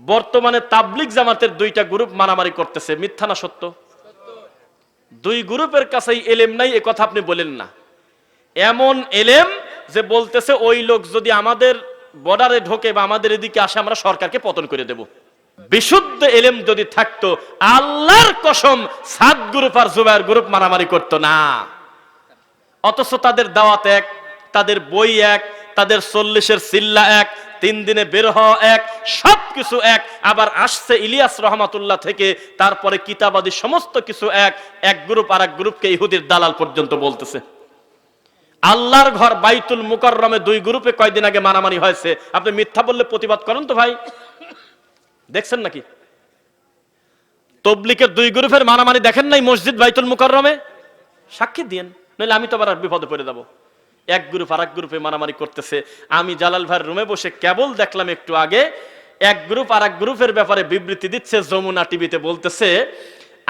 বর্তমানে তাবলিক জামাতের দুইটা গ্রুপ মারামারি করতেছে। মিথ্যা না সত্য? দুই গ্রুপের কাছেই এলেম নাই, এ কথা আপনি বলেন না। এমন এলেম যে বলতেছে, ওই লোক যদি আমাদের বর্ডারে ঢোকে বা আমাদের এদিকে আসে, আমরা সরকারকে পতন করে দেব। বিশুদ্ধ এলেম যদি থাকতো, আল্লাহর কসম সাত গ্রুপ আর জুবাইর গ্রুপ মারামারি করতো না। অথচ তাদের দাওয়াত এক, তাদের বই এক, তাদের চল্লিশের সিল্লা এক তিন দিনে বের হওয়া এক সব কিছু এক। আবার আসছে ইলিয়াস রহমাতুল্লাহ থেকে, তারপরে কিতাবাদী সমস্ত কিছু এক। এক গ্রুপ আর এক গ্রুপকে ইহুদির দালাল পর্যন্ত বলতেছে। আল্লাহর ঘর বাইতুল মুকররমে দুই গ্রুপে কয়দিন আগে মারামারি হয়েছে। আপনি মিথ্যা বললে প্রতিবাদ করেন তো ভাই। দেখছেন নাকি? তবলিকের দুই গ্রুপের মারামারি দেখেন নাই মসজিদ বাইতুল মুকররমে? সাক্ষী দিয়েন, নইলে আমি তো আবার বিপদে পড়ে যাব। এক গ্রুপ আর এক গ্রুপে মারামারি করতেছে। আমি জালাল ভাইয়ের রুমে বসে কেবল দেখলাম একটু আগে এক গ্রুপ আর এক গ্রুপের ব্যাপারে বিবৃতি দিচ্ছে, যমুনা টিভিতে বলতেছে,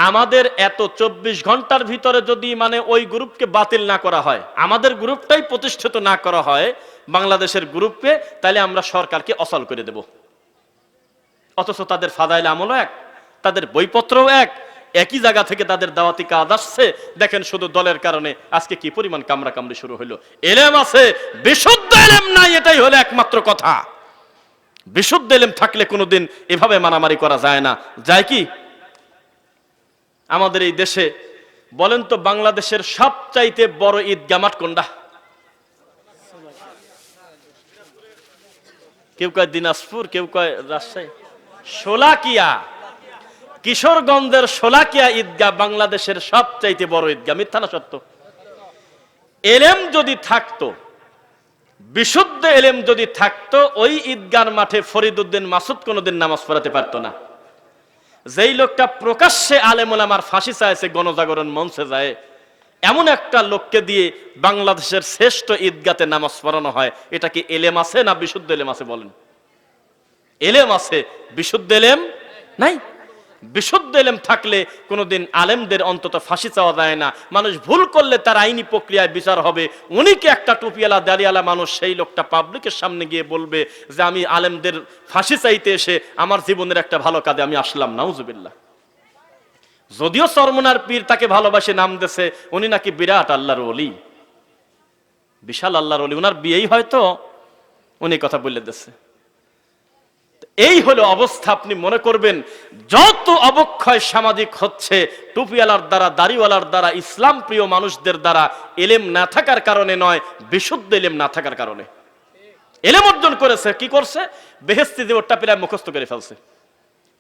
আমাদের এত চব্বিশ ঘণ্টার ভিতরে যদি মানে ওই গ্রুপকে বাতিল না করা হয়, আমাদের গ্রুপটাই প্রতিষ্ঠিত না করা হয় বাংলাদেশের গ্রুপকে, তাহলে আমরা সরকারকে অসল করে দেব। অথচ তাদের ফাদাইল আমলও এক, তাদের বইপত্রও এক একই জায়গা থেকে তাদের দাওয়াতি কাজ আসছে। দেখেন শুধু দলের কারণে আজকে কি পরিমাণ কামড়া কামড়ি শুরু হইল এলেম আছে, বিশুদ্ধ এলেম নাই, এটাই হলো একমাত্র কথা। বিশুদ্ধ এলেম থাকলে কোনোদিন এভাবে মারামারি করা যায় না। যায় কি? আমাদের এই দেশে, বলেন তো বাংলাদেশের সবচাইতে বড় ঈদগা মাঠ কোনটা? কেউ কয় দিনাজপুর, কেউ কয় রাজশাহী। সোলাকিয়া কিশোরগঞ্জের সোলাকিয়া ঈদগাহ বাংলাদেশের সবচাইতে বড় ঈদগাহ। মিথ্যা না সত্য? এলেম যদি থাকতো, বিশুদ্ধ এলেম যদি থাকতো, ওই ঈদগার মাঠে ফরিদুদ্দিন মাসুদ কোনোদিন নামাজ পড়াতে পারতো না। যেই লোকটা প্রকাশ্যে আলেমুল আমার ফাঁসি চাইছে, গণজাগরণ মঞ্চে যায়, এমন একটা লোককে দিয়ে বাংলাদেশের শ্রেষ্ঠ ঈদগাতে নামাজ পড়ানো হয়, এটা কি এলেম আছে না বিশুদ্ধ এলেম আছে বলেন? এলেম আছে, বিশুদ্ধ এলেম নাই? বিশুদ্ধ এলেম থাকলে কোনোদিন আলেমদের অন্তত ফাঁসি চাওয়া যায় না। মানুষ ভুল করলে তার আইনি প্রক্রিয়ায় বিচার হবে। উনি কি একটা টুপিয়ালা দাঁড়িয়ালা মানুষ, সেই লোকটা পাবলিকের সামনে গিয়ে বলবে যে, আমি আলেমদের ফাঁসি চাইতে এসে আমার জীবনের একটা ভালো কাজে আমি আসলাম, নাউজুবিল্লাহ। যদিও সরমনার পীর তাকে ভালোবাসে, নাম দেছে উনি নাকি বিরাট আল্লাহর অলি বিশাল আল্লাহর অলি উনার বিয়েই হয়তো উনি কথা বলে দিচ্ছে এই হলো অবস্থা, আপনি মনে করবেন, যত অবক্ষয় সামাজিক হচ্ছে, টুপিওয়ালার দ্বারা, দাড়িওয়ালার দ্বারা, ইসলাম প্রিয় মানুষদের দ্বারা, এলেম না থাকার কারণে নয়, বিশুদ্ধ এলেম না থাকার কারণে। এলেম অর্জন করেছে, কি করছে? বেহেস্তি দেবরটা প্রায় মুখস্থ করে ফেলছে।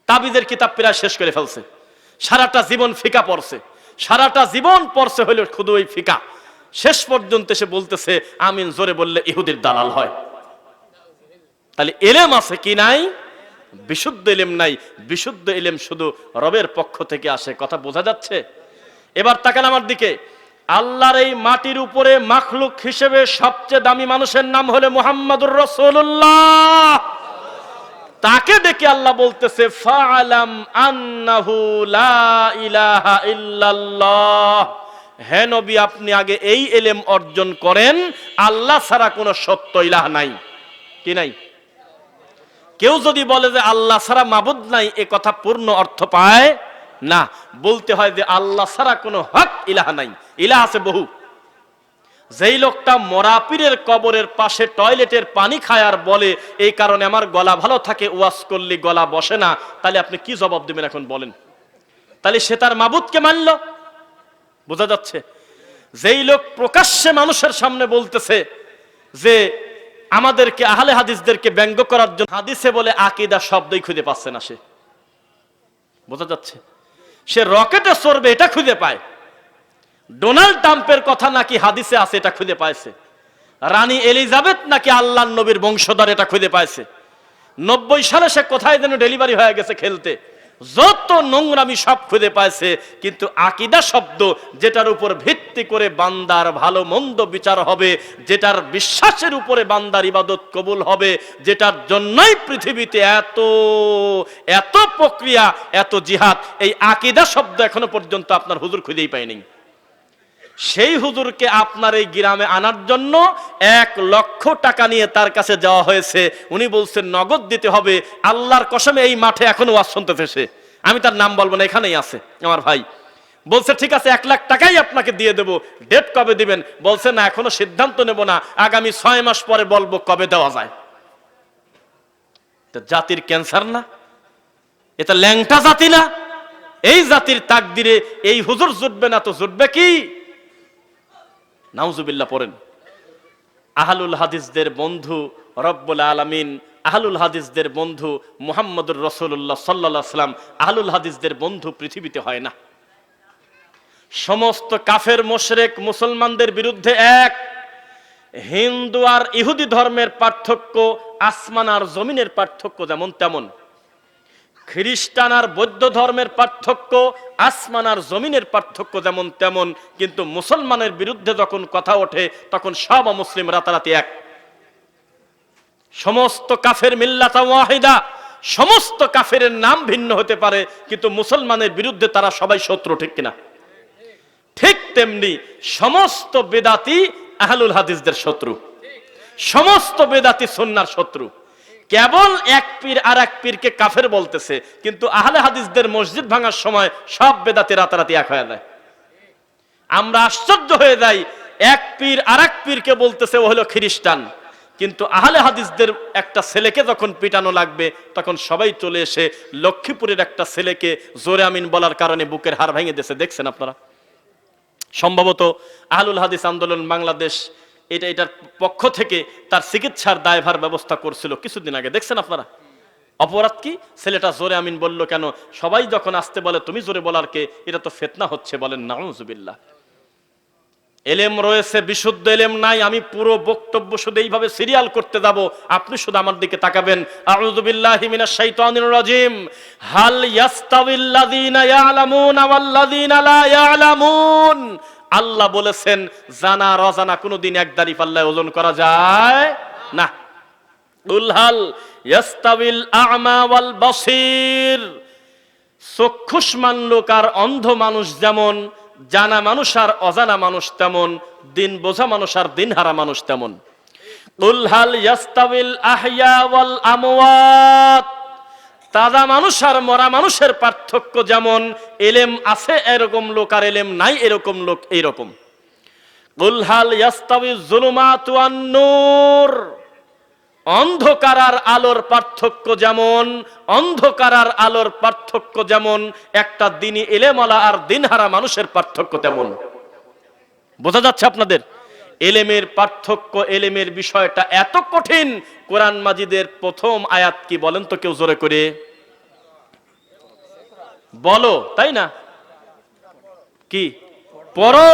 তাবিদের কিতাব প্রায় শেষ করে ফেলছে। সারাটা জীবন ফিকা পড়ছে। সারাটা জীবন পড়ছে হইল শুধু ওই ফিকা। শেষ পর্যন্ত সে বলতেছে, আমিন জোরে বললে ইহুদির দালাল হয়। তাহলে এলেম আছে কি নাই? বিশুদ্ধ এলেম নাই, বিশুদ্ধ এলেম শুধু রবের পক্ষ থেকে আসে, কথা বোঝা যাচ্ছে? এবার তাকান আমার দিকে, আল্লাহর এই মাটির উপরে মাখলুক হিসেবে সবচেয়ে দামি মানুষের নাম হলে মোহাম্মদুর রসুল্লাহ তাকে দেখে আল্লাহ বলতেছে ফালাম ইলাহা হে নবী, আপনি আগে এই এলেম অর্জন করেন, আল্লাহ ছাড়া কোনো সত্য ইলাহ নাই। কি নাই? কেউ যদি বলে যে আল্লাহ ছাড়া মাবুদ নাই, এ কথা পূর্ণ অর্থ পায় না। বলতে হয় যে আল্লাহ ছাড়া কোনো হক ইলাহ নাই। ইলাহ আছে বহু। যেই লোকটা মরাপীরের কবরের পাশে টয়লেটের পানি খায় আর বলে, এই কারণে আমার গলা ভালো থাকে ওয়াশ করলে গলা বসে না। তাহলে আপনি কি জবাব দেবেন এখন বলেন? তাহলে সে তার মাবুদকে মানল। বোঝা যাচ্ছে। যেই লোক প্রকাশ্যে মানুষের সামনে বলতেছে যে আমাদেরকে, আহলে হাদিসদেরকে ব্যঙ্গ করার জন্য হাদিসে বলে আকিদা শব্দই খুঁজে পাচ্ছে না সে। বোঝা যাচ্ছে? সে রকেটে চড়বে, এটা খুঁজে পায়। ডোনাল্ড ট্রাম্পের কথা নাকি হাদিসে আছে, এটা খুঁজে পাইছে। রানী এলিজাবেথ নাকি আল্লাহ নবীর বংশধর, এটা খুঁজে পাইছে। নব্বই সালে সে কোথায় যেন ডেলিভারি হয়ে গেছে খেলতে। যত নোংরামি সব খুঁজে পাইছে, কিন্তু আকিদা শব্দ যেটার উপর ভিত্তি করে বান্দার ভালো মন্দ বিচার হবে, যেটার বিশ্বাসের উপরে বান্দার ইবাদত কবুল হবে, যেটার জন্যই পৃথিবীতে এত এত প্রক্রিয়া, এত জিহাদ, এই আকিদা শব্দ এখনও পর্যন্ত আপনার হুজুর খুঁজেই পায়নি। সেই হুজুরকে আপনার এই গ্রামে আনার জন্য এক লক্ষ টাকা নিয়ে তার কাছে যাওয়া হয়েছে। উনি বলছেন, নগদ দিতে হবে। আল্লাহর কসমে এই মাঠে এখনও ওয়াজ শুনতেছে সে। আমি তার নাম বলব না, এখানেই আছে আমার ভাই। বলছে, ঠিক আছে, এক লাখ টাকাই আপনাকে দিয়ে দেবো। ডেট কবে দিবেন? বলছে, না, এখনও সিদ্ধান্ত নেব না। আগামী ছয় মাস পরে বলব কবে দেওয়া যায়। জাতির ক্যান্সার না? এটা ল্যাংটা জাতি না? এই জাতির তাকদিরে এই হুজুর জুটবে না তো জুটবে কি? নাউজুবিল্লাহ পড়েন। আহলুল হাদিসদের বন্ধু রব্বুল আলামিন, আহলুল হাদিসদের বন্ধু মুহাম্মদুর রসুল্লাহ সাল্লাহ সাল্লাম আহলুল হাদিসদের বন্ধু পৃথিবীতে হয় না। সমস্ত কাফের, মোশরেক, মুসলমানদের বিরুদ্ধে এক। হিন্দু আর ইহুদি ধর্মের পার্থক্য, আসমান আর জমিনের পার্থক্য যেমন তেমন। খ্রিস্টান আর বৌদ্ধ ধর্মের পার্থক্য, আসমান আর জমিনের পার্থক্য যেমন তেমন, কিন্তু মুসলমানের বিরুদ্ধে যখন কথা ওঠে, তখন সব মুসলিম রাতারাতি এক। সমস্ত কাফের মিল্লাতা ওয়াহিদা, সমস্ত কাফের নাম ভিন্ন হতে পারে, কিন্তু মুসলমানের বিরুদ্ধে তারা সবাই শত্রু, ঠিক কিনা? ঠিক তেমনি সমস্ত বেদাতি আহলুল হাদিসদের শত্রু। সমস্ত বেদাতি সন্ন্যার শত্রু। কেবল এক পীর আর এক পীরকে কাফের বলতেছে, কিন্তু আহলে হাদিসদের মসজিদ ভাঙার সময় সব বেদাতে রাতারাতি এক হয়ে যায়। আমরা আশ্চর্য হয়ে যাই, এক পীর আর এক পীরকে বলতেছে ও হলো খ্রিস্টান। কিন্তু আহলে হাদিসদের একটা ছেলেকে যখন পিটানো লাগবে, তখন সবাই চলে এসে লক্ষ্মীপুরের একটা ছেলেকে জোরে আমিন বলার কারণে বুকের হাড় ভেঙে দিয়েছে। দেখছেন আপনারা? সম্ভবত আহলুল হাদিস আন্দোলন বাংলাদেশ এটা এটার পক্ষ থেকে তার চিকিৎসার দায়ভার ব্যবস্থা করছিল কিছুদিন আগে। দেখছেন আপনারা? অপরাধ কি? ছেলেটা জোরে আমিন বলল, কেন? সবাই যখন আসতে বলে, তুমি জোরে বলার কে? এটা তো ফেতনা হচ্ছে বলেন, নাউজুবিল্লাহ। এলেম রয়েছে, বিশুদ্ধ এলেম নাই, আমি পুরো বক্তব্য শুধু এইভাবে সিরিয়াল করতে যাব। আপনি শুধু আমার দিকে তাকাবেন। আউযু বিল্লাহি মিনাশ শাইতানির রাজিম। হাল ইয়াস্তাবিল্লাযীনা ইয়ালামুনা ওয়াল্লাযীনা লা ইয়ালামুন। আল্লাহ বলেছেন, জানা রজানা কোনোদিন এক দাড়ি পাল্লায় ওজন করা যায় না। উলহাল অন্ধ মানুষ যেমন, জানা মানুষ আর অজানা মানুষ তেমন, দিন বোঝা মানুষ তেমন। উলহাল ইয়াস্তাবিল ওয়াল আমওয়াত। তাজা মানুষ আর মরা মানুষের পার্থক্য যেমন, এলেম আছে এরকম লোক আর এলেম নাই এরকম লোক এইরকম। অন্ধকার আর আলোর পার্থক্য যেমন অন্ধকার আর আলোর পার্থক্য যেমন, একটা দিনই এলেমালা আর দিনহারা মানুষের পার্থক্য তেমন। বোঝা যাচ্ছে আপনাদের? এলেমের পার্থক্য, এলেমের বিষয়টা এত কঠিন, কোরআন মাজিদের প্রথম আয়াত কি বলেন তো কেউ জোরে করে? বলো, তাই না? কি? পড়ো,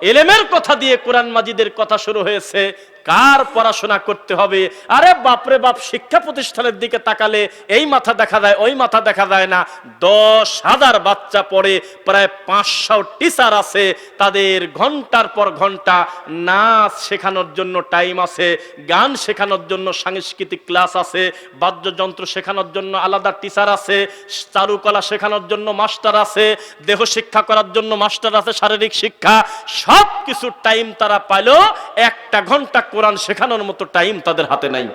এলেমের কথা দিয়ে কোরআন মাজিদের কথা শুরু হয়েছে। কার পড়াশোনা করতে হবে? আরে বাপরে বাপ, শিক্ষা প্রতিষ্ঠানের দিকে তাকালে এই মাথা দেখা যায়, ওই মাথা দেখা যায় না। দশ হাজার বাচ্চা পড়ে, প্রায় পাঁচশো টিচার আছে, তাদের ঘণ্টার পর ঘণ্টা নাচ শেখানোর জন্য টাইম আছে, গান শেখানোর জন্য সাংস্কৃতিক ক্লাস আছে, বাদ্যযন্ত্র শেখানোর জন্য আলাদা টিচার আছে, চারুকলা শেখানোর জন্য মাস্টার আছে, দেহ শিক্ষা করার জন্য মাস্টার আছে, শারীরিক শিক্ষা সব কিছু টাইম তারা পাইলো, একটা ঘণ্টা কোরআন শেখানোর মতো টাইম তাদের হাতে নাই।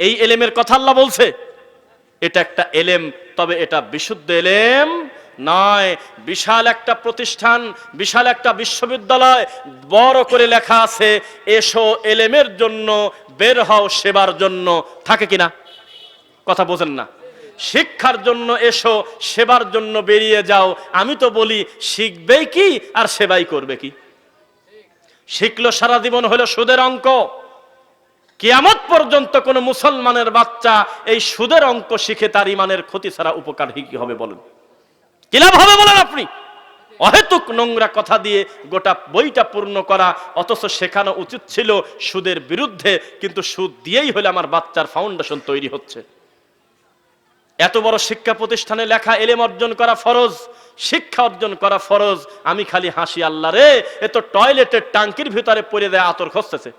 এই এলেমের কথা আল্লাহ বলছে, এটা একটা এলেম, তবে এটা বিশুদ্ধ এলেম নয়। বিশাল একটা প্রতিষ্ঠান, বিশাল একটা বিশ্ববিদ্যালয়, বড় করে লেখা আছে, এসো এলেমের জন্য, বের হও সেবার জন্য। থাকে কিনা? কথা বোঝেন না। শিক্ষার জন্য এসো, সেবার জন্য বেরিয়ে যাও। আমি তো বলি শিখবেই কি আর সেবাই করবে কি? শিখলো সারা জীবন হলো সুদের অঙ্ক। কিয়ামত পর্যন্ত কোন মুসলমানের বাচ্চা এই সুদের অঙ্ক শিখে তার ইমানের ক্ষতি ছাড়া উপকার কি হবে বলেন? কি লাভ হবে বলেন আপনি? অহেতুক নোংরা কথা দিয়ে গোটা বইটা পূর্ণ করা, অথচ শেখানো উচিত ছিল সুদের বিরুদ্ধে, কিন্তু সুদ দিয়েই হলে আমার বাচ্চার ফাউন্ডেশন তৈরি হচ্ছে। এত বড় শিক্ষা প্রতিষ্ঠানে লেখা এলেম অর্জন করা ফরজ, শিক্ষা অর্জন করা ফরজ। আমি খালি হাসি, আল্লাহ রে, এ তো টয়লেটের টাঙ্কির ভিতরে পড়ে দেয় আতর খসতেছে।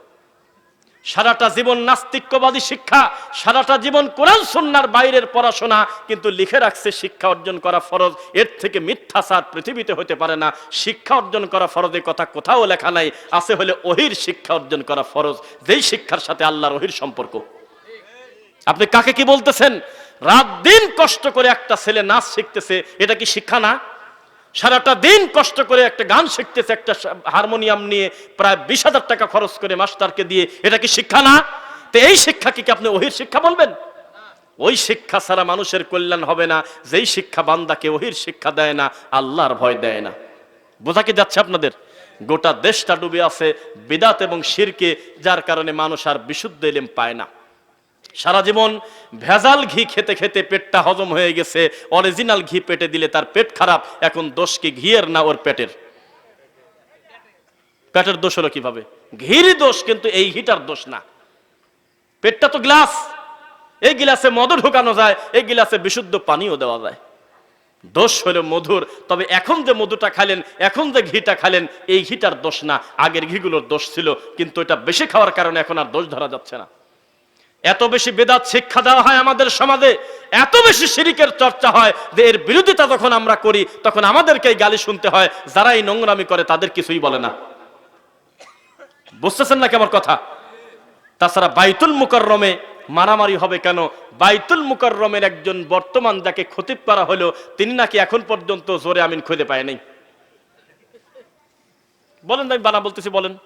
সারাটা জীবন নাস্তিক্যবাদী শিক্ষা, সারাটা জীবন কোরআন সন্ন্যার বাইরের পড়াশোনা, কিন্তু লিখে রাখছে শিক্ষা অর্জন করা ফরজ। এর থেকে মিথ্যাচার পৃথিবীতে হতে পারে না। শিক্ষা অর্জন করা ফরজের কথা কোথাও লেখা নাই। আছে হলে ওহির শিক্ষা অর্জন করা ফরজ। যেই শিক্ষার সাথে আল্লাহর ওহির সম্পর্ক। আপনি কাকে কি বলতেছেন? রাত দিন কষ্ট করে একটা ছেলে নাচ শিখতেছে, এটা কি শিক্ষা না? সারাটা দিন কষ্ট করে একটা গান শিখতেছে, একটা হারমোনিয়াম নিয়ে প্রায় বিশ হাজার টাকা খরচ করে মাস্টারকে দিয়ে, এটা কি শিক্ষা না? তো এই শিক্ষা কি আপনি ওহির শিক্ষা বলবেন? ওই শিক্ষা ছাড়া মানুষের কল্যাণ হবে না, যেই শিক্ষা বান্দাকে ওহির শিক্ষা দেয় না, আল্লাহর ভয় দেয় না। বোঝা কি যাচ্ছে আপনাদের? গোটা দেশটা ডুবে আছে, বিদাত এবং শিরকে, যার কারণে মানুষ আর বিশুদ্ধ এলেম পায় না। সারা জীবন ভেজাল ঘি খেতে খেতে পেটটা হজম হয়ে গেছে অরিজিনাল ঘি পেটে দিলে তার পেট খারাপ, এখন দোষ কি ঘিয়ের না ওর পেটের? পেটের দোষ হলো কীভাবে? ঘির দোষ কিন্তু এই ঘিটার দোষ না। পেটটা তো গ্লাস। এই গিলাসে মধু ঢুকানো যায়, এই গিলাসে বিশুদ্ধ পানিও দেওয়া যায়। দোষ হলো মধুর। তবে এখন যে মধুটা খালেন এখন যে ঘিটা খালেন এই ঘিটার দোষ না। আগের ঘিগুলোর দোষ ছিল, কিন্তু এটা বেশি খাওয়ার কারণে এখন আর দোষ ধরা যাচ্ছে না। এত বেশি বেদাত শিক্ষা দেওয়া হয় আমাদের সমাজে, এত বেশি শিরিকের চর্চা হয় যে এর বিরোধিতা যখন আমরা করি, তখন আমাদেরকেই গালি শুনতে হয় যারা এই নোংরামি করে তাদের কিছুই বলে না। বুঝতেছেন নাকি আমার কথা? তাছাড়া বাইতুল মুকররমে মারামারি হবে কেন? বাইতুল মুকররমের একজন বর্তমান যাকে খতিব করা হলো, তিনি নাকি এখন পর্যন্ত জোরে আমিন খুঁজে পায় নাই? বলেন আমি বানা বলতেছি বলেন।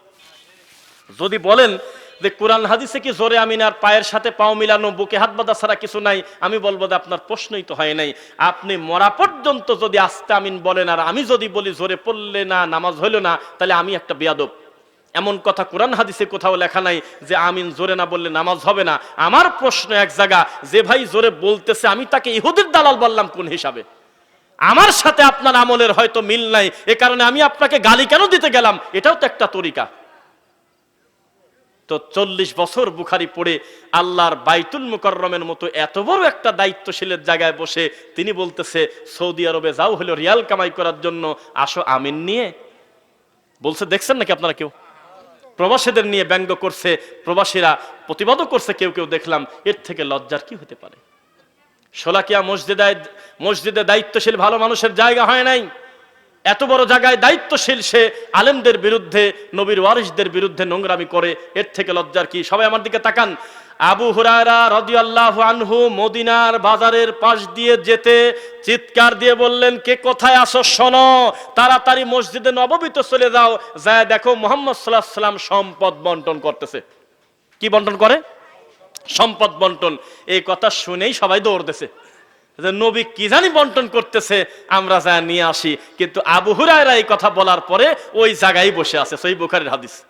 যদি বলেন যে কোরআন হাদিসে কি জোরে আমিন আর পায়ের সাথে পাও মিলানো, বুকে হাত বাঁধা ছাড়া কিছু নাই? আমি বলব যে আপনার প্রশ্নই তো হয় নাই। আপনি মরা পর্যন্ত যদি আস্তে আমিন বলেন, আর আমি যদি বলি জোরে পড়লে না, নামাজ হইল না, তাহলে আমি একটা বেয়াদব। এমন কথা কোরআন হাদিসে কোথাও লেখা নাই যে আমিন জোরে না বললে নামাজ হবে না। আমার প্রশ্ন এক জায়গা, যে ভাই জোরে বলতেছে, আমি তাকে ইহুদির দালাল বললাম কোন হিসাবে? আমার সাথে আপনার আমলের হয়তো মিল নাই, এ কারণে আমি আপনাকে গালি কেন দিতে গেলাম? এটাও তো একটা তরিকা। তো চল্লিশ বছর বুখারি পড়ে আল্লাহর বাইতুল মুকররমের মতো এত বড় একটা দায়িত্বশীলের জায়গায় বসে তিনি বলতেছে, সৌদি আরবে যাও, হলো রিয়াল কামাই করার জন্য, আসো আমিন নিয়ে। বলছে, দেখছেন নাকি আপনারা কেউ? প্রবাসীদের নিয়ে ব্যঙ্গ করছে, প্রবাসীরা প্রতিবাদও করছে, কেউ কেউ দেখলাম, এর থেকে লজ্জার কি হতে পারে? সোলাকিয়া মসজিদে মসজিদে দায়িত্বশীল ভালো মানুষের জায়গা হয় নাই। এত বড় জায়গায় দায়িত্বশীল সে আলেমদের বিরুদ্ধে, নবীর ওয়ারিসদের বিরুদ্ধে নোংরামি করে, এর থেকে লজ্জার কি? সবাই আমার দিকে তাকান। আবু হুরায়রা রাদিয়াল্লাহু আনহু মদিনার বাজারের পাশ দিয়ে যেতে চিৎকার দিয়ে বললেন, কে কোথায় আসো শোনো? তাড়াতাড়ি মসজিদে নববীতে চলে যাও। যায় দেখো মোহাম্মদ সাল্লাহ সাল্লাম সম্পদ বন্টন করতেছে। কি বন্টন করে? সম্পদ বন্টন। এই কথা শুনেই সবাই দৌড় দৌড়তেছে। যে নবী কি জানি বন্টন করতেছে, আমরা যা নিয়ে আসি। কিন্তু আবু হুরায়রা এই কথা বলার পরে ওই জায়গায় বসে আছে, সই বুখারের হাদিস।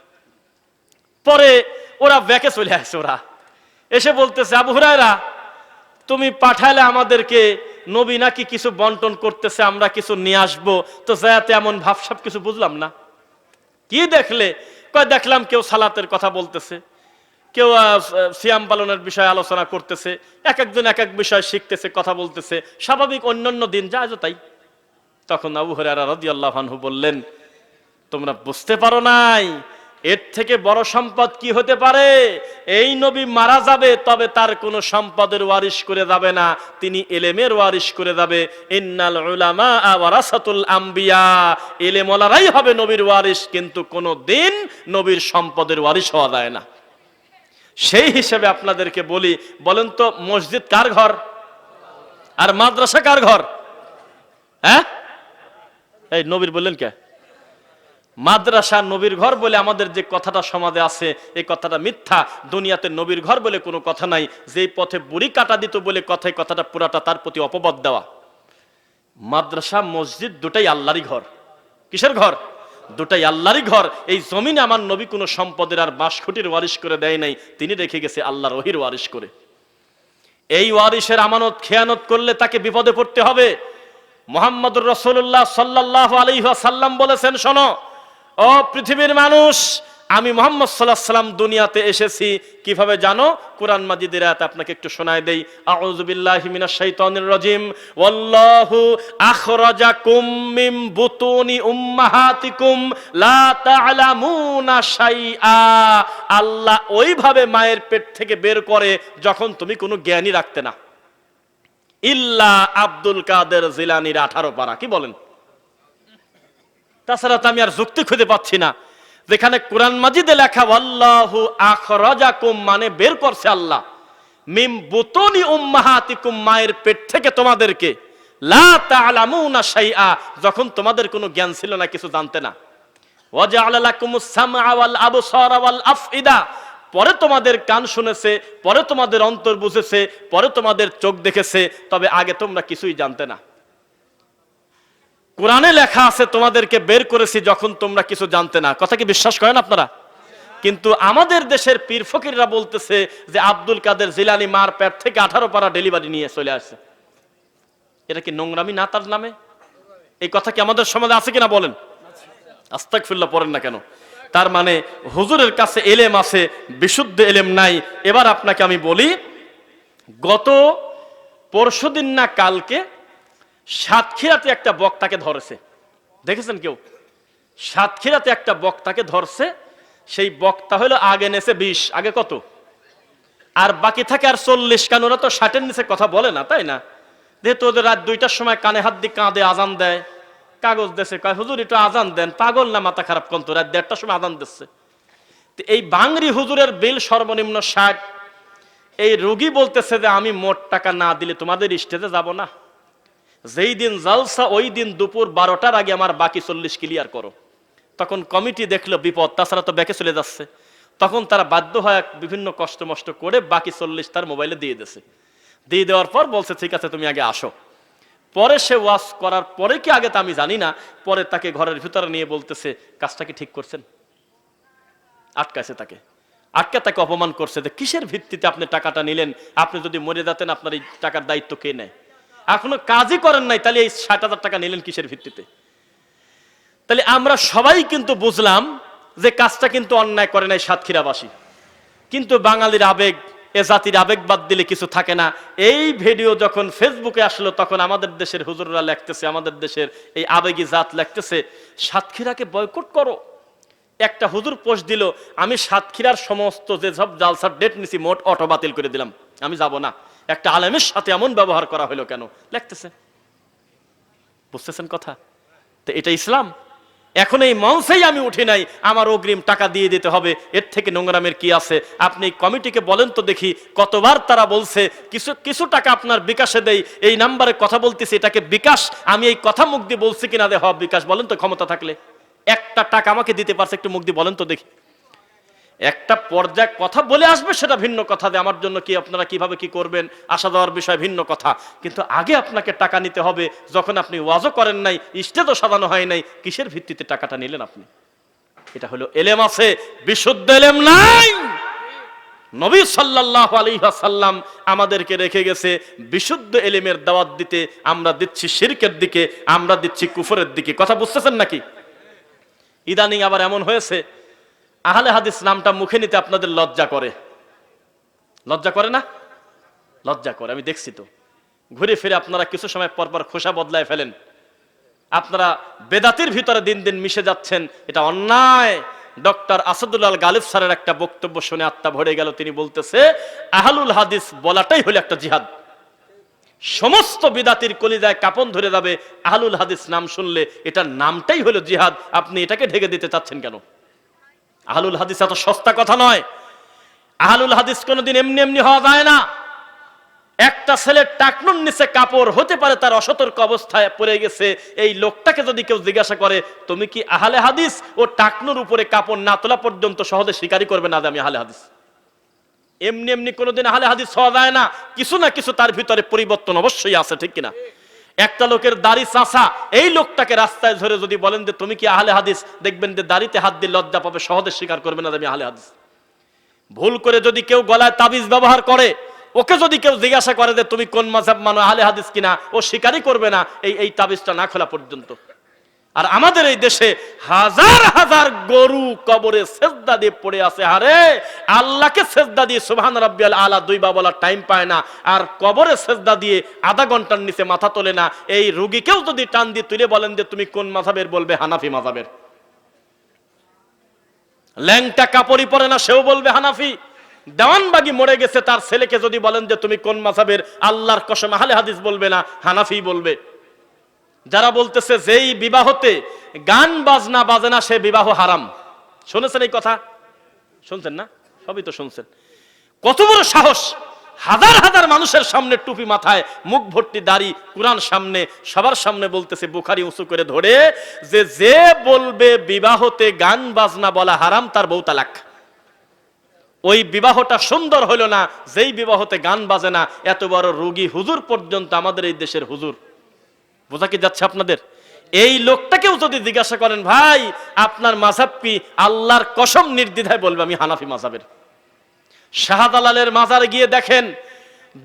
পরে ওরা ব্যাকে চলে আসছে ওরা। এসে বলতেছে, আবু হুরায়রা, তুমি পাঠালে আমাদেরকে নবী নাকি কিছু বন্টন করতেছে, আমরা কিছু নিয়ে আসব। তো যাতে এমন ভাবসাব কিছু বুঝলাম না। কি দেখলে? কয়, দেখলাম কেউ সালাতের কথা বলতেছে। কেউ সিয়াম পালনের বিষয়ে আলোচনা করতেছে, এক একজন এক এক বিষয় শিখতেছে, কথা বলতেছে, স্বাভাবিক অন্যান্য দিন যা যা তাই। তখন আবু হরারা রাদিয়াল্লাহু আনহু বললেন, তোমরা বুঝতে পারো নাই, এর থেকে বড় সম্পদ কি হতে পারে? এই নবী মারা যাবে, তবে তার কোনো সম্পদের ওয়ারিশ করে যাবে না, তিনি এলেমের ওয়ারিশ করে যাবে। আম্বিয়া। এলেমওয়ালারাই হবে নবীর ওয়ারিশ, কিন্তু কোনো দিন নবীর সম্পদের ওয়ারিশ হওয়া যায় না। সেই হিসেবে আপনাদেরকে বলি, বলেন তো, মসজিদ কার ঘর? আর মাদ্রাসা কার ঘর? হ্যাঁ? এই নবীর বললেন কে? মাদ্রাসা নবীর ঘর বলে আমাদের যে কথাটা সমাজে আছে, এই কথাটা মিথ্যা। দুনিয়াতে নবীর ঘর বলে কোনো কথা নাই। যেই পথে বুড়ি কাটা দিত বলে কথায় কথাটা পুরাটা তার প্রতি অপবাদ দেওয়া। মাদ্রাসা, মসজিদ দুটাই আল্লাহরই ঘর। কিসের ঘর? দুটাই আল্লাহরই ঘর। এই জমিনে আমার নবী কোনো সম্পদের আর বাঁশখুটির ওয়ারিশ করে দেয় নাই। তিনি রেখে গেছে আল্লাহর ওহির ওয়ারিশ করে। এই ওয়ারিশের আমানত, খেয়ানত করলে তাকে বিপদে পড়তে হবে। মোহাম্মদ রসুল্লাহ সাল্লাহ আলহাসাল্লাম বলেছেন, শোনো, ও পৃথিবীর মানুষ আমি মোহাম্মদ সাল্লাহ সাল্লাম দুনিয়াতে এসেছি। কীভাবে জানো? কোরআন মাজিদের আয়াত আপনাকে একটু শোনায় দেই। আউযু বিল্লাহি মিনাশ শাইতানির রাজিম। ওয়াল্লাহু আখরাজাকুম মিন বুতুনি উম্মাহাতিকুম লা তা'লামুনা শাইআ। আল্লাহ ওইভাবে মায়ের পেট থেকে বের করে যখন তুমি কোনো জ্ঞানই রাখতে না। ইল্লা আব্দুল কাদের জিলানির আঠারো পারা। কি বলেন? তাছাড়া তো আমি আর যুক্তি খুঁজে পাচ্ছি না। যেখানে কোরআন মাজিদে লেখা, আল্লাহু আখরাজাকুম মানে বের করছে আল্লাহ। মিম বুতনি উম্মাহাতিকুম মায়ের পেট থেকে তোমাদেরকে। লা তা'লামুনা শাইআ যখন তোমাদের কোনো জ্ঞান ছিল না, কিছু জানতে না। ওয়াজআলা লাকুমুস সামআ ওয়াল আবসারা ওয়াল আফইদা পরে তোমাদের কান শুনেছে, পরে তোমাদের অন্তর বুঝেছে, পরে তোমাদের চোখ দেখেছে, তবে আগে তোমরা কিছুই জানতে না। কোরআনে লেখা আছে, তোমাদেরকে বের করেছি যখন তোমরা কিছু জানতে না। কথা কি বিশ্বাস করেন আপনারা? কিন্তু আমাদের দেশের পীর ফকিররা বলতেছে যে, আব্দুল কাদের জিলানি মার পেট থেকে আঠারো পারা ডেলিভারি নিয়ে চলে আসছে। এটা কি নোংরামি না তার নামে? এই কথা কি আমাদের সমাজে আছে কিনা বলেন? আস্তাকফিল্লা পড়েন না কেন? তার মানে হুজুরের কাছে এলেম আছে, বিশুদ্ধ এলেম নাই। এবার আপনাকে আমি বলি, গত পরশুদিন না কালকে সাতক্ষীরাতে একটা বক্তাকে ধরেছে। দেখেছেন কেউ? সাতক্ষীরাতে একটা বক্তাকে ধরছে, সেই বক্তা হলো আগে নেছে বিশ, আগে কত? আর বাকি থাকে আর চল্লিশ, কান ওরা তো ষাটের নিচে কথা বলে না, তাই না? যেহেতু ওদের রাত দুইটার সময় কানে হাত দিয়ে কাঁদে, আজান দেয়, কাগজ দেশে কয়, হুজুর, একটু আজান দেন, পাগল না মাথা খারাপ কন্ত, রাত দেড়টার সময় আজান দিচ্ছে। এই বাংরি হুজুরের বিল সর্বনিম্ন ষাট। এই রোগী বলতেছে যে, আমি মোট টাকা না দিলে তোমাদের স্টেজে যাব না। যেই দিন জালসা ওই দিন দুপুর বারোটার আগে আমার বাকি চল্লিশ ক্লিয়ার করো। তখন কমিটি দেখল বিপদ, তাছাড়া তো ব্যাকে চলে যাচ্ছে। তখন তারা বাধ্য হয় বিভিন্ন কষ্ট মষ্ট করে বাকি চল্লিশ তার মোবাইলে দিয়ে দিয়েছে। দিয়ে দেওয়ার পর বলছে, ঠিক আছে, তুমি আগে আসো। পরে সে ওয়াশ করার পরে কি আগে তা আমি জানি না, পরে তাকে ঘরের ভিতরে নিয়ে বলতেছে, কাজটা কি ঠিক করছেন? আটকাছে তাকে। আটকে তাকে অপমান করছে যে, কিসের ভিত্তিতে আপনি টাকাটা নিলেন? আপনি যদি মরে যেতেন, আপনার এই টাকার দায়িত্ব কে নেয়? এখনও কাজই করেন নাই, তাহলে এই ষাট হাজার টাকা নিলেন কিসের ভিত্তিতে? তাহলে আমরা সবাই কিন্তু বুঝলাম যে কাজটা কিন্তু অন্যায় করে নাই সাতক্ষীরাবাসী। কিন্তু বাঙালির আবেগ, এ জাতির আবেগ বাদ দিলে কিছু থাকে না। এই ভিডিও যখন ফেসবুকে আসলো, তখন আমাদের দেশের হুজুররা লিখতেছে, আমাদের দেশের এই আবেগী জাত লিখতেছে, সাতক্ষীরাকে বয়কট করো। একটা হুজুর পোস্ট দিল, আমি সাতক্ষীরার সমস্ত যে সব জালসার ডেট নিছি, মোট অটো বাতিল করে দিলাম। আমি যাব না। একটা আলেমের সাথে এমন ব্যবহার করা হলো কেন? লিখতেছে। বুঝতেছেন কথা? তো এটা ইসলাম। এখন এই মঞ্চেই আমি উঠি নাই, আমার অগ্রিম টাকা দিয়ে দিতে হবে, এর থেকে নোংরামের কি আছে? আপনি কমিটিকে বলেন তো দেখি, কতবার তারা বলছে, কিছু কিছু টাকা আপনার বিকাশে দেই, এই নাম্বারে কথা বলতেছি, এটাকে বিকাশ, আমি এই কথা মুখ দিয়ে বলছি কিনা, দে হব বিকাশ, বলেন তো ক্ষমতা থাকলে। একটা টাকা আমাকে দিতে পারছে, একটু মুখ দিয়ে বলেন তো দেখি। একটা পর্যায়ে কথা বলে আসবে, সেটা ভিন্ন কথা যে আমার জন্য কি, আপনারা কীভাবে কি করবেন? আশা দেওয়ার বিষয় ভিন্ন কথা। কিন্তু আগে আপনাকে টাকা নিতে হবে, যখন আপনি ওয়াজও করেন নাই স্টেজও সাজানো হয় নাই, কিসের ভিত্তিতে টাকাটা নিলেন আপনি? এটা হলো এলেম আছে, বিশুদ্ধ এলেম নাই! নবী সাল্লাল্লাহু আলাইহি ওয়াসাল্লাম আমাদেরকে রেখে গেছে, বিশুদ্ধ এলেমের দাওয়াত দিতে, আমরা দিচ্ছি শিরকের দিকে, আমরা দিচ্ছি কুফরের দিকে। কথা বুঝতেছেন নাকি? ইদানিং আবার এমন হয়েছে আহলে হাদিস নামটা মুখে নিতে আপনাদের লজ্জা করে। লজ্জা করে না? লজ্জা করে, আমি দেখছি তো। ঘুরে ফিরে আপনারা কিছু সময় পর পর খোসা বদলায় ফেলেন। আপনারা বেদাতির ভিতরে দিন দিন মিশে যাচ্ছেন, এটা অন্যায়। ডক্টর আসাদুল্লাহ গালিব স্যারের একটা বক্তব্য শুনে আত্মা ভরে গেল, তিনি বলতেছে, আহলুল হাদিস বলাটাই হলো একটা জিহাদ। সমস্ত বিদাতির কলিজায় কাপন ধরে যাবে, আহলুল হাদিস নাম শুনলে এটার নামটাই হলো জিহাদ। আপনি এটাকে ঢেকে দিতে চাচ্ছেন কেন? আহলুল হাদিস এত সস্তা কথা নয়। আহলুল হাদিস কোনোদিন এমনি এমনি হওয়া যায় না। একটা ছেলের টাকনুর নিচে কাপড় হতে পারে, তার অসতর্ক অবস্থায় পড়ে গেছে। এই লোকটাকে যদি কেউ জিজ্ঞাসা করে, তুমি কি আহলে হাদিস? ও টাকনুর উপরে কাপড় না তোলা পর্যন্ত সহজে স্বীকারই করবে না আমি আহলে হাদিস। এমনি এমনি কোনোদিন আহলে হাদিস হওয়া যায় না। কিছু না কিছু তার ভিতরে পরিবর্তন অবশ্যই আছে, ঠিক কিনা? একটা লোকের দাড়ি চাষা এই লোকটাকে রাস্তায় ধরে যদি বলেন যে, তুমি কি আহলে হাদিস? দেখবেন যে দাড়িতে হাত দিয়ে লজ্জা পাবে, সহজে স্বীকার করবে না আমি আহলে হাদিস। ভুল করে যদি কেউ গলায় তাবিজ ব্যবহার করে, ওকে যদি কেউ জিজ্ঞাসা করে যে, তুমি কোন মাঝাব মানো আহলে হাদিস কিনা? ও স্বীকারই করবে না, এই এই তাবিজটা না খোলা পর্যন্ত। আর আমাদের এই দেশে হাজার হাজার গরু কবরে সেজদা দিয়ে পড়ে আছে, আরে আল্লাহকে সেজদা দিয়ে সুবহান রাব্বিয়াল আলা দুইবার বলার টাইম পায় না, আর কবরে সেজদা দিয়ে আধা ঘণ্টার নিচে মাথা তোলে না, এই রুগীকেও যদি টান দিয়ে তুলে বলেন যে তুমি কোন মাথাবের বলবে, হানাফি মাথাবের ল্যাংটা কাপড়ই পরে না, সেও বলবে হানাফি। দেওয়ানবাগি মরে গেছে, তার ছেলেকে যদি বলেন যে তুমি কোন মাসাবের আল্লাহর কসম, আহলে হাদিস বলবে না, হানাফি বলবে। যারা বলতেছে যেই বিবাহতে গান বাজনা বাজে না, সে বিবাহ হারাম। শুনেছেন এই কথা? শুনছেন না? সবই তো শুনছেন। কত বড় সাহস! হাজার হাজার মানুষের সামনে টুপি মাথায়, মুখ ভর্তি দাড়ি, কোরআন সামনে, সবার সামনে বলতেছে, বুখারি উঁচু করে ধরে, যে যে বলবে বিবাহতে গান বাজনা বলা হারাম, তার বউ তালাক। ওই বিবাহটা সুন্দর হলো না, যেই বিবাহতে গান বাজে না, এত বড় রুগী হুজুর পর্যন্ত আমাদের এই দেশের হুজুর। বোঝা কি যাচ্ছে আপনাদের? এই লোকটাকেও যদি জিজ্ঞাসা করেন, ভাই, আপনার মাঝাব্পি আল্লাহর কসম নির্দ্বিধায় বলবে আমি হানাফি মাঝাবের। শাহদালালের মাজারে গিয়ে দেখেন,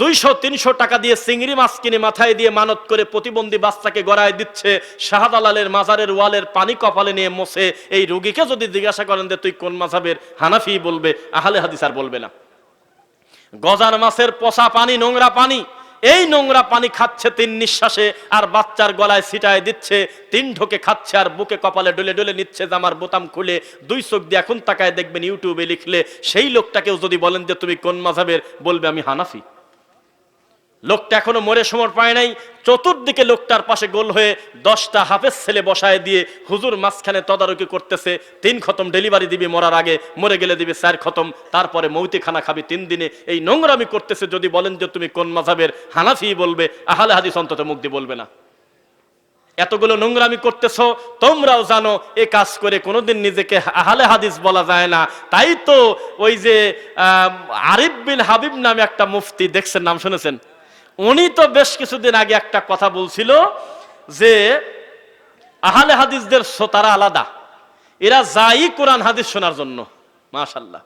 দুইশো, তিনশো টাকা দিয়ে চিংড়ি মাছ কিনে মাথায় দিয়ে মানত করে প্রতিবন্ধী বাচ্চাকে গড়ায় দিচ্ছে। শাহদালালের মাজারের ওয়ালের পানি কপালে নিয়ে মোছে এই রুগীকে যদি জিজ্ঞাসা করেন যে, তুই কোন মাঝাবের হানাফি? বলবে। আহলে হাদিস আর বলবে না। গজার মাছের পচা পানি, নোংরা পানি এই নোংরা পানি খাচ্ছে তিন নিঃশ্বাসে, আর বাচ্চার গলায় ছিটায় দিচ্ছে, তিন ঢোকে খাচ্ছে, আর বুকে কপালে ডলে ডলে নিচ্ছে জামার বোতাম খুলে। দুই চোখ দিয়ে এখন তাকায় দেখবেন ইউটিউবে লিখলে, সেই লোকটাকেও যদি বলেন যে, তুমি কোন মাঝাবের? বলবে, আমি হানাফি। লোকটা এখনও মরে সমর পায় নাই। চতুর্দিকে লোকটার পাশে গোল হয়ে দশটা হাফেজ ছেলে বসায় দিয়ে হুজুর মাঝখানে তদারকি করতেছে। তিন খতম ডেলিভারি দিবি মরার আগে, মরে গেলে দিবি চার খতম। তারপরে মৌতি খানা খাবি তিন দিনে। এই নোংরামি করতেছে যদি বলেন যে তুমি কোন মাঝাবের হানাফি বলবে, আহলে হাদিস অন্তত দিয়ে বলবে না। এতগুলো নোংরামি করতেছো, তোমরাও জানো এ কাজ করে কোনোদিন নিজেকে আহলে হাদিস বলা যায় না। তাই তো ওই যে আরিফ বিন হাবিব নামে একটা মুফতি, দেখছেন নাম শুনেছেন? উনি তো বেশ কিছুদিন আগে একটা কথা বলছিল যে আহলে হাদিসদের শ্রোতারা আলাদা। এরা যাই কোরআন হাদিস শোনার জন্য মাশাল্লাহ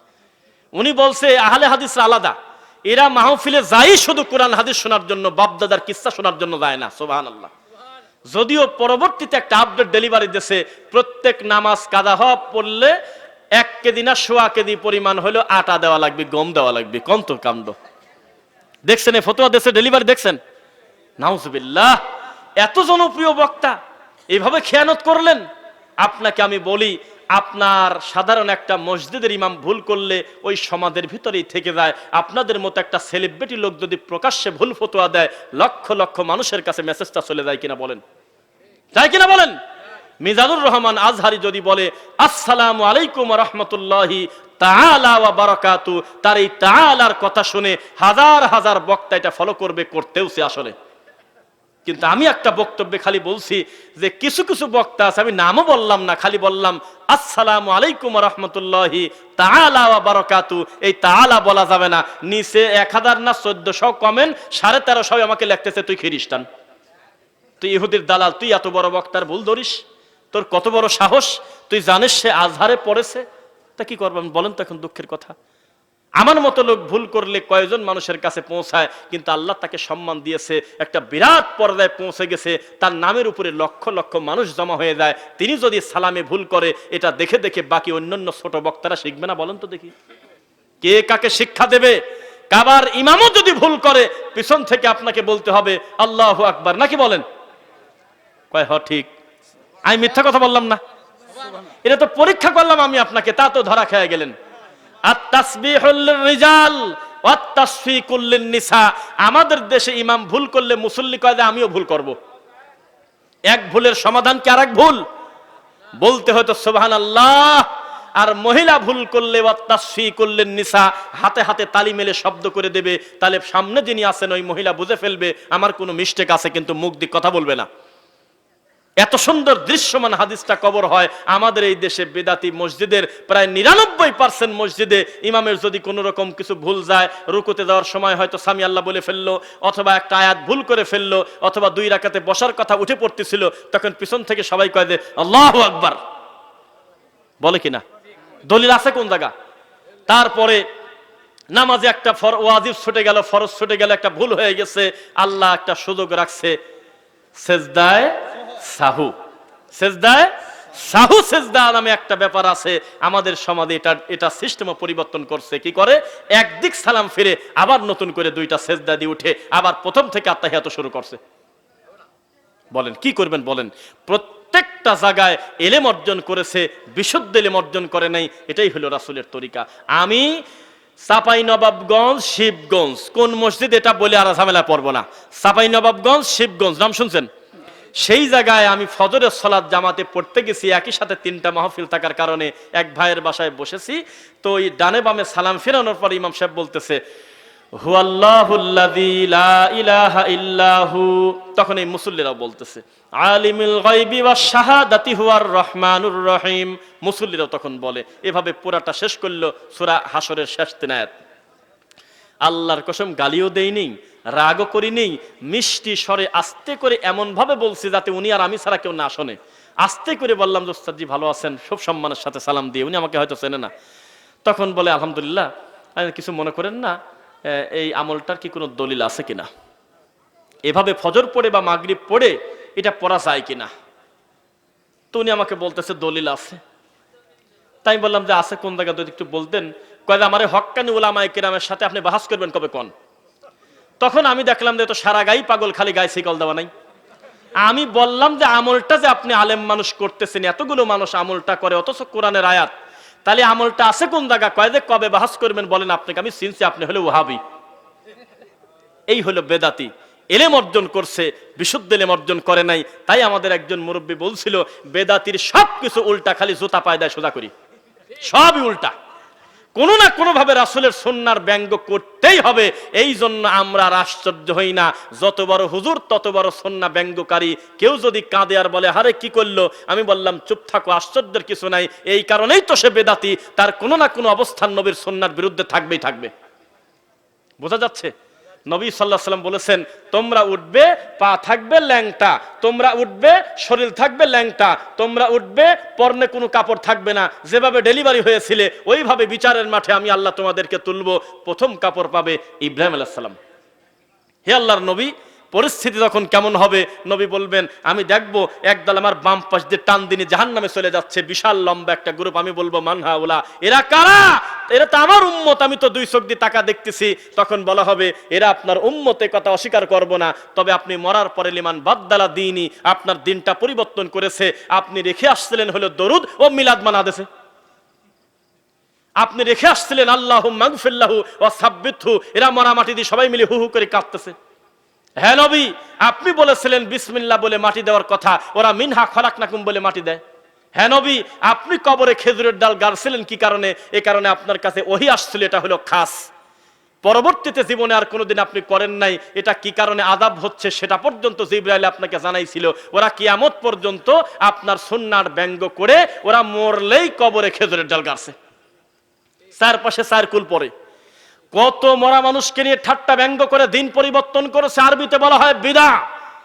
উনি বলছে, আহলে হাদিসরা আলাদা। এরা মাহফিলে যাই শুধু কোরআন হাদিস শোনার জন্য, বাপদাদার কিস্সা শোনার জন্য যায় না সোবাহান আল্লাহ যদিও পরবর্তীতে একটা আপডেট ডেলিভারি দিয়েছে, প্রত্যেক নামাজ কাদা হওয়া পড়লে এক কেদি না সোয়া কেদি পরিমাণ হলো আটা দেওয়া লাগবে, গম দেওয়া লাগবে কন্ত কান্দ দেখছেন এই ফতোয়া দেশে ডেলিভারি দেখছেন। নাউজবিল্লাহ, এত জনপ্রিয় বক্তা এইভাবে খেয়ানত করলেন? আপনাকে আমি বলি, আপনার সাধারণ একটা মসজিদের ইমাম ভুল করলে ওই সমাজের ভিতরেই থেকে যায়। আপনাদের মতো একটা সেলিব্রিটি লোক যদি প্রকাশ্যে ভুল ফতোয়া দেয়, লক্ষ লক্ষ মানুষের কাছে মেসেজটা চলে যায় কিনা বলেন। যায় কিনা বলেন? মিজানুর রহমান আজহারি যদি বলে, আসসালামু আলাইকুম রহমতুল্লাহি বারাকাতু, তার এই তাআলার কথা শুনে হাজার হাজার বক্তা এটা ফলো করবে, করতেও সে আসলে। কিন্তু আমি একটা বক্তব্যে খালি বলছি যে কিছু কিছু বক্তা আছে, আমি নামও বললাম না, খালি বললাম, আসসালামু আলাইকুম রহমতুল্লাহি তাআলা ওয়া এই তাআলা বলা যাবে না। নিচে এক হাজার না চোদ্দশো কমেন্ট, সাড়ে তেরোশো আমাকে লিখতেছে, তুই খ্রিস্টান। তুই ইহুদির দালাল, তুই এত বড় বক্তার ভুল ধরিস। তোর কত বড় সাহস? তুই জানিস সে আজহারে পড়েছে? তা কি করবেন বলেন তো এখন দুঃখের কথা। আমার মতো লোক ভুল করলে কয়জন মানুষের কাছে পৌঁছায়, কিন্তু আল্লাহ তাকে সম্মান দিয়েছে। একটা বিরাট পর্যায়ে পৌঁছে গেছে, তার নামের উপরে লক্ষ লক্ষ মানুষ জমা হয়ে যায়। তিনি যদি সালামে ভুল করে, এটা দেখে দেখে বাকি অন্যান্য ছোট বক্তারা শিখবে না বলেন তো দেখি। কে কাকে শিক্ষা দেবে? কাবার ইমামও যদি ভুল করে, পিছন থেকে আপনাকে বলতে হবে, আল্লাহ আকবার। নাকি বলেন? কয়, হ, ঠিক। আমি মিথ্যা কথা বললাম না। এটা তো পরীক্ষা করলাম আমি আপনাকে, তা তো ধরা খেয়ে গেলেন। আর আমাদের দেশে ইমাম ভুল করলে মুসল্লি কয় আমিও ভুল করব। এক ভুলের সমাধান কি আরেক ভুল। বলতে হয়তো সুবহানাল্লাহ, আর মহিলা ভুল করলে করলেন নিসা হাতে হাতে তালি মেলে শব্দ করে দেবে। তাহলে সামনে যিনি আছেন, ওই মহিলা বুঝে ফেলবে, আমার কোনো মিস্টেক আছে, কিন্তু মুখ দিয়ে কথা বলবে না। এত সুন্দর দৃশ্যমান হাদিসটা কবর হয় আমাদের এই দেশে বেদাতি মসজিদের প্রায় নিরানব্বই পার্সেন্ট মসজিদে ইমামের যদি কোনো রকম কিছু ভুল যায়, রুকুতে যাওয়ার সময় হয়তো সামি আল্লাহ বলে ফেলল, অথবা একটা আয়াত ভুল করে ফেলল, অথবা দুই রাকাতে বসার কথা উঠে পড়তেছিল, তখন পিছন থেকে সবাই কয় যে, আল্লাহ আকবার। বলে কিনা? দলিল আছে কোন জায়গা? তারপরে নামাজে একটা ফর ওয়াজিব ছুটে গেল, ফরজ ছুটে গেল, একটা ভুল হয়ে গেছে, আল্লাহ একটা সুযোগ রাখছে। সেজদায় সাহু। সেজদায়? সাহু সেজদা নামে একটা ব্যাপার আছে। আমাদের সমাজে এটা এটা সিস্টেম পরিবর্তন করছে। কি করে? একদিক সালাম ফিরে আবার নতুন করে দুইটা সেজদা দিয়ে উঠে আবার প্রথম থেকে আত্মাহিয়াত শুরু করছে। বলেন, কি করবেন বলেন? প্রত্যেকটা জায়গায় এলেম অর্জন করেছে, বিশুদ্ধ এলেম অর্জন করে নাই, এটাই হলো রাসুলের তরিকা। আমি সাপাই নবাবগঞ্জ শিবগঞ্জ, কোন মসজিদ এটা বলে আর ঝামেলা পড়ব না। সাপাই নবাবগঞ্জ শিবগঞ্জ, নাম শুনছেন? সেই জায়গায় আমি ফজরের সলাদ জামাতে পড়তে গেছি, একই সাথে তিনটা মাহফিল থাকার কারণে এক ভাইয়ের বাসায় বসেছি। তো ওই ডানে বামে সালাম ফেরানোর পর ইমাম সাহেব বলতেছে তখন এই মুসল্লিরাও বলতেছে, আলিমুল গায়বি ওয়াস শাহাদাতি হুয়ার রহমানুর রহিম। মুসল্লিরাও তখন বলে, এভাবে পুরাটা শেষ করল সূরা হাসরের শেষ তিন আল্লাহর কসম গালিও দেইনি রাগও করিনি, মিষ্টি স্বরে আস্তে করে এমন ভাবে বলছি যাতে উনি আর আমি ছাড়া কেউ না শোনে। আস্তে করে বললাম, যে ওস্তাদজি ভালো আছেন, সব সম্মানের সাথে সালাম দিয়ে। উনি আমাকে হয়তো চেনে না। তখন বলে, আলহামদুলিল্লাহ কিছু মনে করেন না এই আমলটার কি কোনো দলিল আছে কিনা? এভাবে ফজর পড়ে বা মাগরিব পড়ে এটা পড়া যায় কিনা? তো উনি আমাকে বলতেছে, দলিল আছে। তাই বললাম যে, আছে কোন জায়গা যদি একটু বলতেন। কয়ে আমার হক্কানি ওলামায় কেরামের সাথে আপনি বাহাস করবেন কবে কোন? তখন আমি দেখলাম যে তো সারা গাই পাগল, খালি গায়ে শিকল দেওয়া নাই। আমি বললাম যে আমলটা যে আপনি আলেম মানুষ করতেছেন, এতগুলো মানুষ আমলটা করে, অথচ কোরআনের আয়াত। তাহলে আমলটা আছে কোন জায়গা কয় যে কবে বাহাস করবেন বলেন আপনাকে, আমি চিনছি আপনি হলে ওহাবি এই হলো বেদাতি। এলেম অর্জন করছে, বিশুদ্ধ এলেম অর্জন করে নাই। তাই আমাদের একজন মুরব্বী বলছিল, বেদাতির সব কিছু উল্টা, খালি জুতা পায় দেয় সোজা করি। সবই উল্টা। কোনো না কোনোভাবে রাসুলের সন্ন্যার ব্যঙ্গ করতেই হবে। এই জন্য আমরা আর আশ্চর্য হই না। যত বড় হুজুর, তত বড় সন্না ব্যঙ্গকারী। কেউ যদি কাঁদে আর বলে হারে কি করল? আমি বললাম, চুপ থাকো, আশ্চর্যের কিছু নাই। এই কারণেই তো সে বেদাতি। তার কোনো না কোনো অবস্থান নবীর সন্ন্যার বিরুদ্ধে থাকবেই থাকবে। বোঝা যাচ্ছে? নবী সাল্লাহ সাল্লাম বলেছেন, তোমরা উঠবে, পা থাকবে ল্যাংটা, তোমরা উঠবে, শরীর থাকবে ল্যাংটা, তোমরা উঠবে, পর্নে কোনো কাপড় থাকবে না, যেভাবে ডেলিভারি হয়েছিলে, ওইভাবে বিচারের মাঠে আমি আল্লাহ তোমাদেরকে তুলব, প্রথম কাপড় পাবে ইব্রাহিম আলাহ সাল্লাম হে আল্লাহর নবী পরিস্থিতি তখন কেমন হবে, নবী বলবেন, আমি দেখব একদল আমার বাম পাশ দিয়ে টান দিনে জাহান নামে চলে যাচ্ছে, বিশাল লম্বা একটা গ্রুপ আমি বলব মানহা ওলা এরা কারা? এরা তো আমার উম্মত, আমি তো দুই চোখ দিয়ে টাকা দেখতেছি। তখন বলা হবে, এরা আপনার উম্মতে কথা অস্বীকার করব না, তবে আপনি মরার পরে লিমান বাদদালা দিনই আপনার দিনটা পরিবর্তন করেছে, আপনি রেখে আসছিলেন হলো দরুদ ও মিলাদ মানাদেশে। আপনি রেখে আসছিলেন আল্লাহ মাগফিল্লাহু ও সাব্বিথু এরা মরামাটি দিয়ে সবাই মিলে হু হু করে কাঁদতেছে। হ্যাঁ নবী, আপনি বলেছিলেন বিসমিল্লাহ বলে মাটি দেওয়ার কথা, ওরা মিনহা খরাক নাকুম বলে মাটি দেয়। হ্যাঁ নবী, আপনি কবরে খেজুরের ডাল গাড়ছিলেন কি কারণে? এ কারণে আপনার কাছে ওহি আসছিল, এটা হলো খাস। পরবর্তীতে জীবনে আর কোনোদিন আপনি করেন নাই, এটা কি কারণে আদাব হচ্ছে সেটা পর্যন্ত জিব্রাইল আপনাকে জানাইছিল। ওরা কিয়ামত পর্যন্ত আপনার সুন্নার ব্যঙ্গ করে ওরা মরলেই কবরে খেজুরের ডাল গাড়ছে। চারপাশে চার কুল পরে কত মরা মানুষকে নিয়ে ঠাট্টা ব্যঙ্গ করে দিন পরিবর্তন করেছে আরবিতে বলা হয় বিদা।